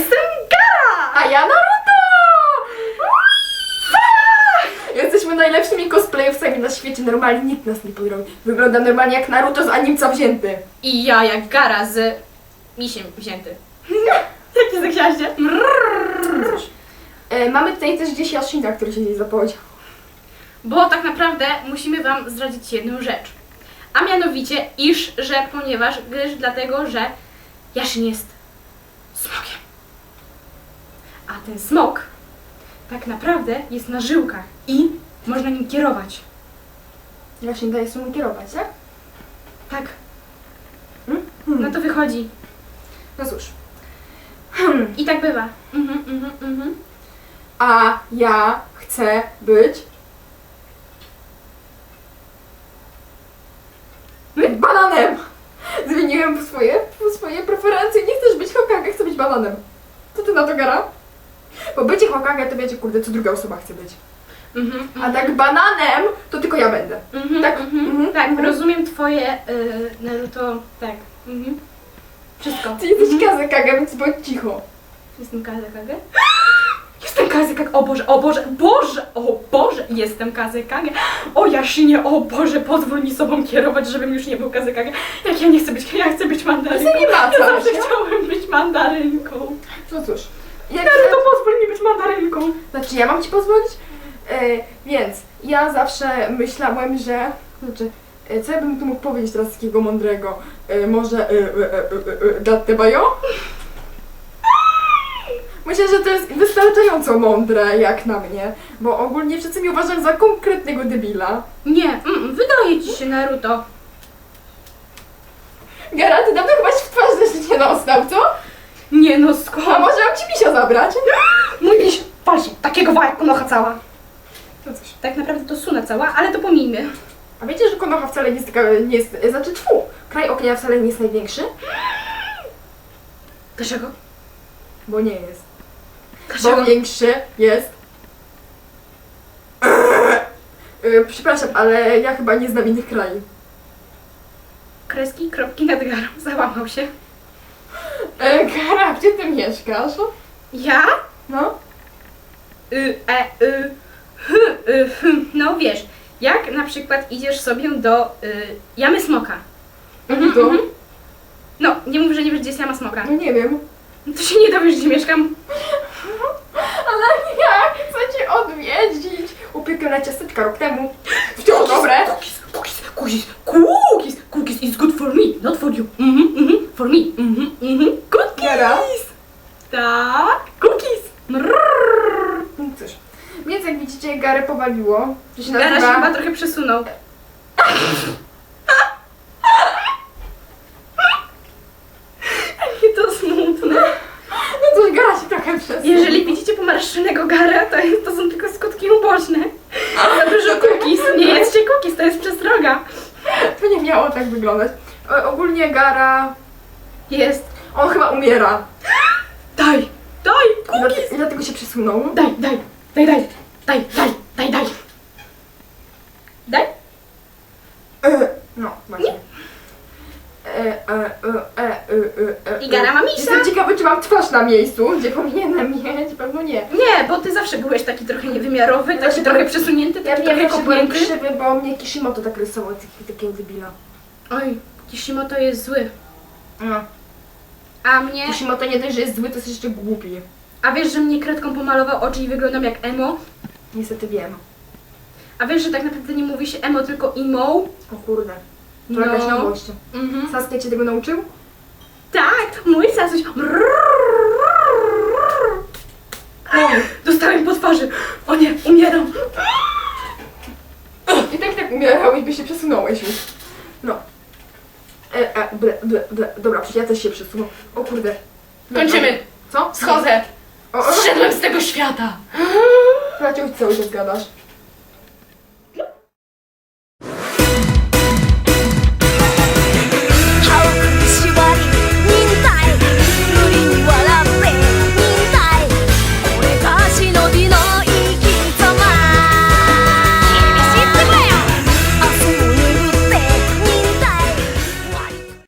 Jestem Gara! A ja Naruto! Jesteśmy najlepszymi cosplayowcami na świecie, normalnie nikt nas nie podrobi. Wygląda normalnie jak Naruto z animca wzięty. I ja jak Gara z misiem wzięty. Jakie zaksiaście? E, mamy tutaj też gdzieś Yashina, który się nie zapowiedział. Bo tak naprawdę musimy Wam zdradzić jedną rzecz. A mianowicie, iż, że ponieważ, gdyż dlatego, że Jaszyn jest smokiem. A ten smok tak naprawdę jest na żyłkach i można nim kierować. Yashin daje sobie kierować, tak? Tak, Hmm? no to wychodzi. No cóż. I tak bywa. Mhm, mhm, mhm. A ja chcę być... Bananem! Zmieniłem swoje, swoje preferencje. Nie chcesz być Hokage, chcę być bananem. Co ty na to, Gara? Bo bycie Hokage to wiecie, kurde, co druga osoba chce być. Mhm, A tak bananem, to tylko ja będę. Mhm, Tak, mhm, mhm, tak, mhm. rozumiem twoje y, Naruto, tak. Mhm. Wszystko. Ty jesteś Kazekage, więc bądź cicho. Jestem Kazekage? Jestem Kazekage, o Boże, o Boże, Boże, o Boże, jestem Kazekage. O Jashinie, o Boże, pozwól mi sobą kierować, żebym już nie był Kazekage. Jak ja nie chcę być, ja chcę być mandarynką. Ty nie ma Ja zawsze chciałem być mandarynką. No cóż. Jak Naruto, pozwól mi być mandarynką. Znaczy, ja mam ci pozwolić? E, więc ja zawsze myślałem, że. Znaczy, e, co ja bym tu mógł powiedzieć teraz takiego mądrego? E, może. E, e, e, Datte bayo? Myślę, że to jest wystarczająco mądre, jak na mnie, bo ogólnie wszyscy mnie uważają za konkretnego debila. Nie, mm, wydaje ci się Naruto. Gara, ty dawno chyba się w twarz też nie dostał, co? Nie no, skąd? Mam ci misia zabrać? Mój miś, patrz, takiego wałek konocha cała. No coś. Tak naprawdę to suna cała, ale to pomijmy. A wiecie, że Konoha wcale nie jest taka, nie jest, znaczy tfu, kraj ognia wcale nie jest największy? Dlaczego? Bo nie jest. Bo Dlaczego? większy jest. Yy, Przepraszam, ale ja chyba nie znam innych krajów. Kreski, kropki nad garą. Załamał się. E, Gara, gdzie ty mieszkasz? Ja? No? Y, e, y, hy, y, hm. No wiesz, jak na przykład idziesz sobie do y, jamy smoka. Mhm, to? No, nie mów, że nie wiesz, gdzie jest jama smoka. No nie wiem. No To się nie dowiesz, gdzie mieszkam. Ale jak chcę cię odwiedzić? Upiekłem na ciasteczka rok temu. Wciąż dobre. Cookies, cookies, cookies, cookies, cookies is good for me, not for you. Mhm, mhm, for me. Mhm, mhm. Cookies. Gara. Tak, cookies. Mrrr. No cóż. Więc jak widzicie, Garę powaliło. To się Gara się nazywa... chyba trochę przesunął. Jakie to smutne. No cóż, Gara się trochę przesunęła. Jeżeli widzicie pomarszczonego gara, to, jest, to są tylko skutki uboczne. Za dużo cookies. Nie jedzcie cookies, to jest przestroga. To nie miało tak wyglądać. E, ogólnie Gara... Jest. On chyba umiera. Daj, daj, cookies. dlate- dlatego się przesunął. Daj, daj, daj, daj, daj, daj, daj, daj. Daj? E, no, właśnie. E, e, e, e, e, e, I Gara ma misia. Jestem ciekawy, czy mam twarz na miejscu, gdzie powinienem mieć. Pewno nie. Nie, bo ty zawsze byłeś taki trochę niewymiarowy, taki Znaczy, trochę przesunięty, Ja taki wiem, trochę byłem kopnięty. krzywy, bo mnie Kishimoto tak rysował, taki- takiego debila. Oj, Kishimoto jest zły. No. A mnie... Kishimoto nie dość, że jest zły, to jest jeszcze głupi. A wiesz, że mnie kredką pomalował oczy i wyglądam jak emo? Niestety wiem. A wiesz, że tak naprawdę nie mówi się emo, tylko emo? O kurde. To jakaś nowość. Mhm. Saskia cię tego nauczył? Tak, mój sasuś. Dostałem po twarzy. O nie, umieram. I tak tak umierał i by się przesunąłeś już. No. E, e. Dobra, przecież ja też się przesunął. O kurde. Kończymy. Co? Schodzę. O, o, Zszedłem z tego świata. Dlaczego cały czas gadasz?